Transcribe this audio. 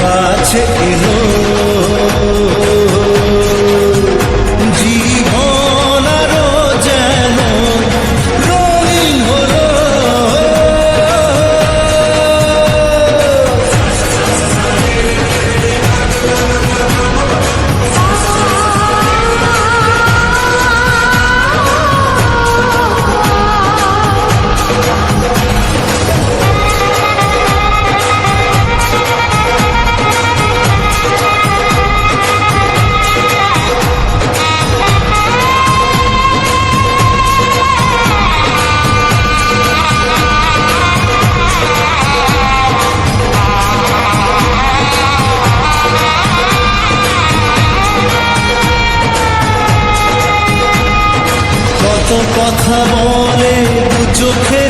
কাছে এলো। কত কথা বলে চোখে